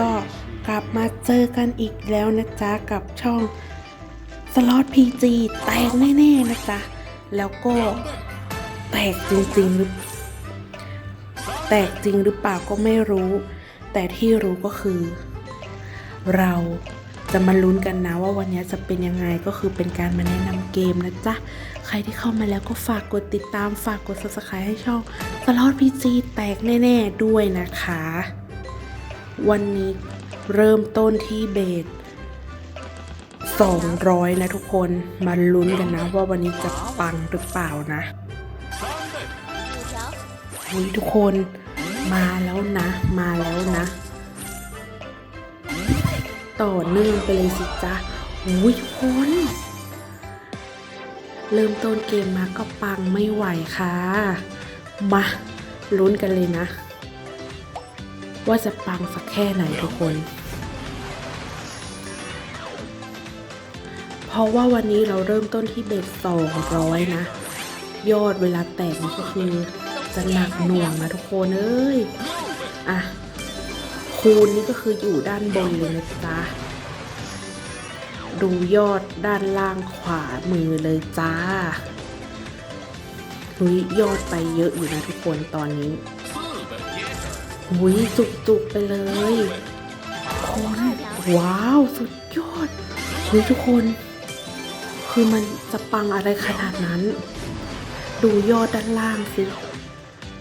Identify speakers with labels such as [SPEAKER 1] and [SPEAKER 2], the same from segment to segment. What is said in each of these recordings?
[SPEAKER 1] ก็กลับมาเจอกันอีกแล้วนะจ๊ะ กับช่องสล็อตพีจีแตกแน่ๆนะจ๊ะ แล้วก็แตกจริงๆหรือแตกจริงหรือเปล่าก็ไม่รู้ แต่ที่รู้ก็คือ เราจะมาลุ้นกันนะว่าวันนี้จะเป็นยังไงก็คือเป็นการมาแนะนำเกมนะจ๊ะ ใครที่เข้ามาแล้วก็ฝากกดติดตามฝากกด subscribe ให้ช่องสล็อตพีจีแตกแน่ ๆ ด้วยนะคะ วันนี้เริ่มต้นที่เบส200 นะทุกคนมาลุ้นกันนะว่าวันนี้จะปังหรือเปล่านะอุ้ยทุกคนมาแล้วนะ มาแล้วนะ ต่อเนื่องไปเลยสิจ๊ะอุ้ยทุกคน เริ่มต้นเกมมาก็ปังไม่ไหวค่ะ มาลุ้นกันเลยนะ ว่าจะปังสักแค่ไหนทุกคน เพราะว่าวันนี้เราเริ่มต้นที่เบส200นะ ยอดเวลาแตกนี่ก็คือ จะหนักหน่วงนะทุกคนเอ้ย อะ คูณนี่ก็คืออยู่ด้านบนเลยนะจ๊ะดูยอดด้านล่างขวามือเลยจ้าหุยยอดไปเยอะอยู่นะทุกคนตอนนี้ หุยจุกๆไปเลยคนว้าว สุดยอดหุยทุกคน คือมันจะปังอะไรขนาดนั้น ดูยอดด้านล่างสิ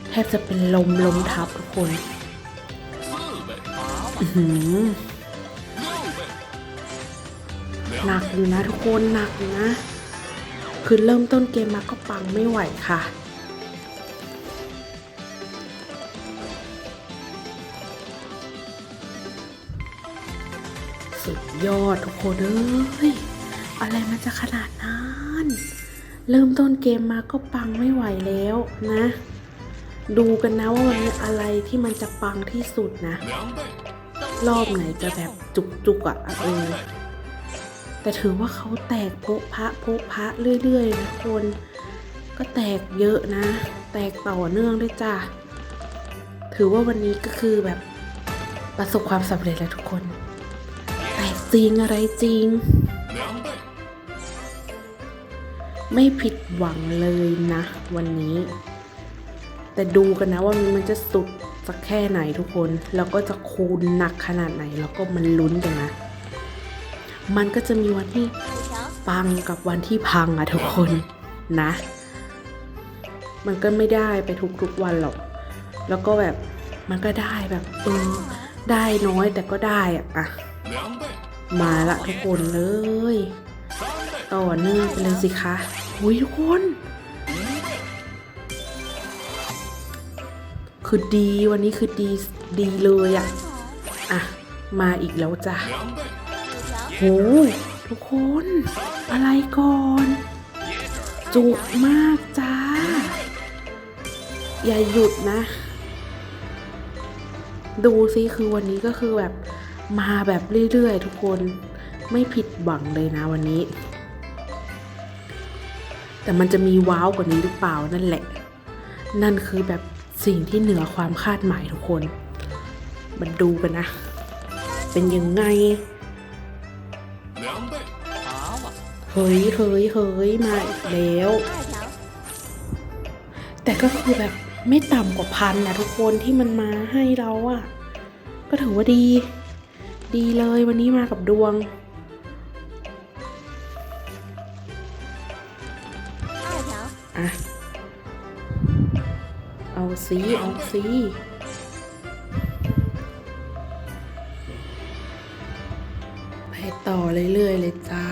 [SPEAKER 1] แทบจะเป็นลมลมทับทุกคนหือหนักอยู่นะทุกคนหนักอยู่นะ คือเริ่มต้นเกมมาก็ปังไม่ไหวค่ะ สุดยอดทุกคนเอ้ยอะไรมันจะขนาดนั้นเริ่มต้นเกมมาก็ปังไม่ไหวแล้วนะ ดูกันนะว่าวันนี้อะไรที่มันจะปังที่สุดนะ รอบไหนจะแบบจุกๆอะ่ะเออแต่ถือว่าเขาแตกโพะพะโพะพะเรื่อยๆนะคนก็แตกเยอะนะ แตกต่อเนื่องด้วยจ้ะถือว่าวันนี้ก็คือแบบประสบความสำเร็จแล้วทุกคน จริงอะไรจริง ไม่ผิดหวังเลยนะ วันนี้ แต่ดูกันนะว่ามันจะสุดสักแค่ไหนทุกคน แล้วก็จะคูณหนักขนาดไหน แล้วก็มันลุ้นกันนะ มันก็จะมีวันที่ปังกับวันที่พังอะทุกคนนะ มันก็ไม่ได้ไปทุกๆวันหรอก แล้วก็แบบมันก็ได้แบบเออได้น้อยแต่ก็ได้อะอะ มาละทุกคนเลย ต่อเนื่องไปเลยสิคะหุยทุกคน คือดีวันนี้คือดีดีเลยอะอะ มาอีกแล้วจ้ะโหทุกคน อะไรก่อน จุกมากจ้า อย่าหยุดนะ ดูซิคือวันนี้ก็คือแบบ มาแบบเรื่อยๆ ทุกคนไม่ผิดหวังเลยนะวันนี้ แต่มันจะมีว้าวกว่านี้หรือเปล่านั่นแหละ นั่นคือแบบสิ่งที่เหนือความคาดหมายทุกคนมันดูกันนะ เป็นยังไงเฮ้ยเฮ้ยเฮ้ยมาอีกแล้ว แต่ก็คือแบบไม่ต่ำกว่าพันนะทุกคนที่มันมาให้เราอะ่ะ ก็ถือว่าดี ดีเลยวันนี้มากับดวง อะ เอาสีเอาสีไปต่อเรื่อยๆเลยจ้า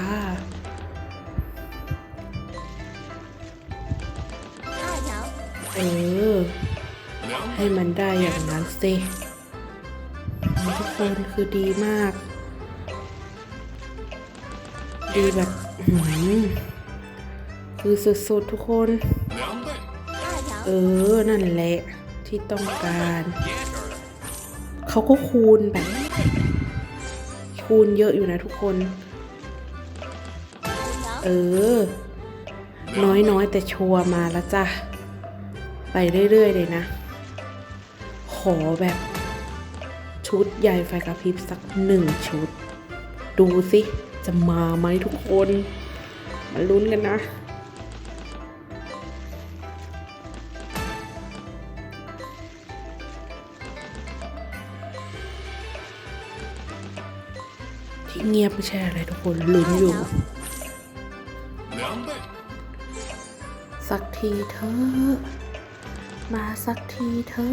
[SPEAKER 1] เออ ให้มันได้อย่างนั้นสิ ทุกคนคือดีมาก ดีแบบหือคือสุดๆทุกคน เออ นั่นแหละที่ต้องการ เขาก็คูณแบบ คูณเยอะอยู่นะทุกคน เออ น้อยๆ แต่ชัวร์มาแล้วจ้ะ ไปเรื่อย ๆ เลยนะ ขอแบบ ชุดใหญ่ไฟกระพริบสักหนึ่งชุด ดูสิจะมาไหมทุกคน มาลุ้นกันนะ ที่เงียบไม่ใช่อะไรทุกคนลุ้นอยู่，สักทีเถอมาสักทีเถอ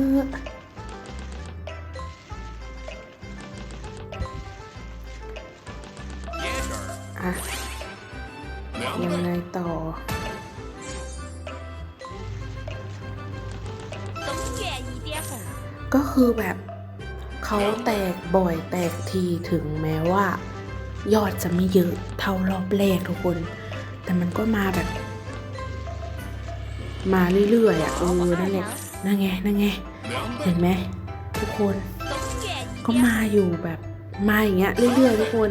[SPEAKER 1] ะยังไงต่อก็คือแบบเขาแตกบ่อยแตกทีถึงแม้ว่า ยอดจะไม่เยอะเท่ารอบแรกทุกคน แต่มันก็มาแบบ มาเรื่อยๆอะเออนั่นแหละนั่นไงนั่นไงเห็นไหมทุกคน ก็มาอยู่แบบ มาอย่างเงี้ยเรื่อยๆทุกคน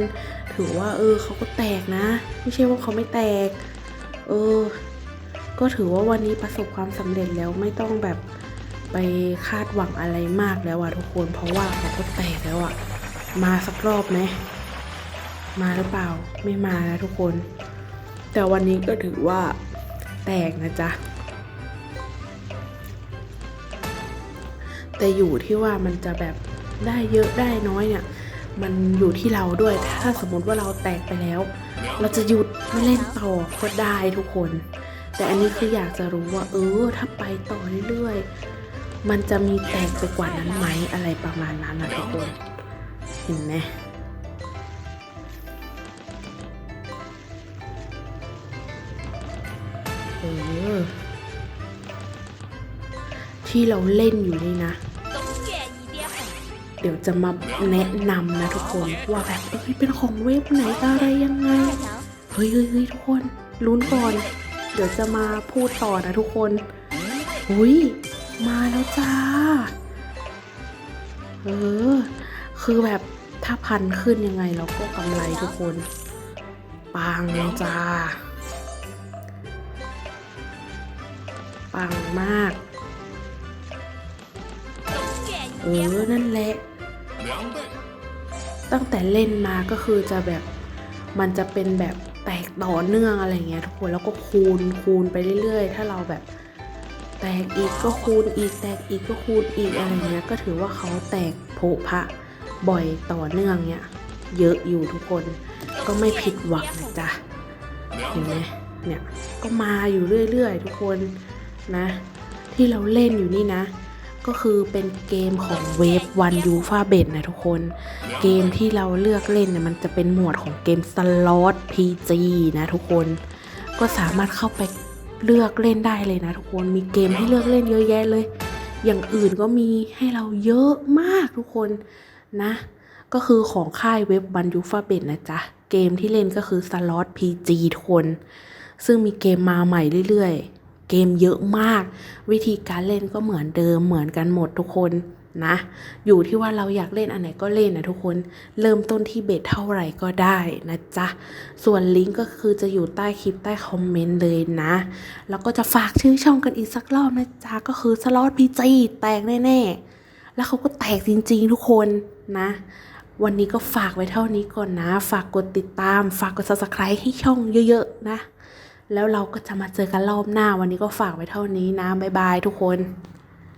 [SPEAKER 1] ถือว่า เออเขาก็แตกนะ ไม่ใช่ว่าเขาไม่แตก เออ ก็ถือว่าวันนี้ประสบความสำเร็จแล้วไม่ต้องแบบไปคาดหวังอะไรมากแล้วอะทุกคน เพราะว่าเขาก็แตกแล้วอะมาสักรอบไหมมาหรือเปล่าไม่มานะทุกคน แต่วันนี้ก็ถือว่าแตกนะจ๊ะแต่อยู่ที่ว่ามันจะแบบได้เยอะได้น้อยเนี่ย มันอยู่ที่เราด้วย ถ้าสมมติว่าเราแตกไปแล้ว เราจะหยุดไม่เล่นต่อก็ได้ทุกคน แต่อันนี้คืออยากจะรู้ว่า เออ ถ้าไปต่อเรื่อยๆ มันจะมีแตกไปกว่านั้นไหมอะไรประมาณนั้นนะทุกคน เห็นไหมที่เราเล่นอยู่นี่นะ เดี๋ยวจะมาแนะนำนะทุกคนว่าแบบเอ้ยเป็นของเว็บไหนอะไรยังไงเฮ้ยเฮ้ยทุกคนลุ้นก่อน เดี๋ยวจะมาพูดต่อนะทุกคนอุ้ยมาแล้วจ้าเออคือแบบถ้าพันขึ้นยังไงเราก็กำไรทุกคนปังจ้าปังมาก เออ นั่นแหละ ตั้งแต่เล่นมาก็คือจะแบบมันจะเป็นแบบแตกต่อเนื่องอะไรเงี้ยทุกคนแล้วก็คูณคูณไปเรื่อยๆ ถ้าเราแบบแตกอีกก็คูณอีกแตกอีกก็คูณอีกอะไรเงี้ยก็ถือว่าเขาแตกโผพะบ่อยต่อเนื่องเนี้ยเยอะอยู่ทุกคนก็ไม่ผิดหวังนะจ๊ะเห็นไหม，เนี่ยก็มาอยู่เรื่อยๆ ทุกคนนะ ที่เราเล่นอยู่นี่นะ ก็คือเป็นเกมของเวฟวันยูฟาเบนนะทุกคน เกมที่เราเลือกเล่นเนี่ยมันจะเป็นหมวดของเกมสล็อต PG นะทุกคน ก็สามารถเข้าไปเลือกเล่นได้เลยนะทุกคน มีเกมให้เลือกเล่นเยอะแยะเลย อย่างอื่นก็มีให้เราเยอะมากทุกคนนะ ก็คือของค่ายเว็บบันยูฟาเบนนะจ๊ะ เกมที่เล่นก็คือสล็อต PG ทุกคน ซึ่งมีเกมมาใหม่เรื่อยๆ เกมเยอะมาก วิธีการเล่นก็เหมือนเดิมเหมือนกันหมดทุกคนนะ อยู่ที่ว่าเราอยากเล่นอันไหนก็เล่นนะทุกคน เริ่มต้นที่เบสเท่าไหร่ก็ได้นะจ๊ะ ส่วนลิงก์ก็คือจะอยู่ใต้คลิปใต้คอมเมนต์เลยนะ แล้วก็จะฝากชื่อช่องกันอีกสักรอบนะจ๊ะ ก็คือสล็อตพีจีแตกแน่ๆ แล้วเขาก็แตกจริงๆทุกคนนะ วันนี้ก็ฝากไว้เท่านี้ก่อนนะ ฝากกดติดตาม ฝากกด subscribe ให้ช่องเยอะๆนะ แล้วเราก็จะมาเจอกันรอบหน้าวันนี้ก็ฝากไว้เท่านี้นะบ๊ายบายทุกคน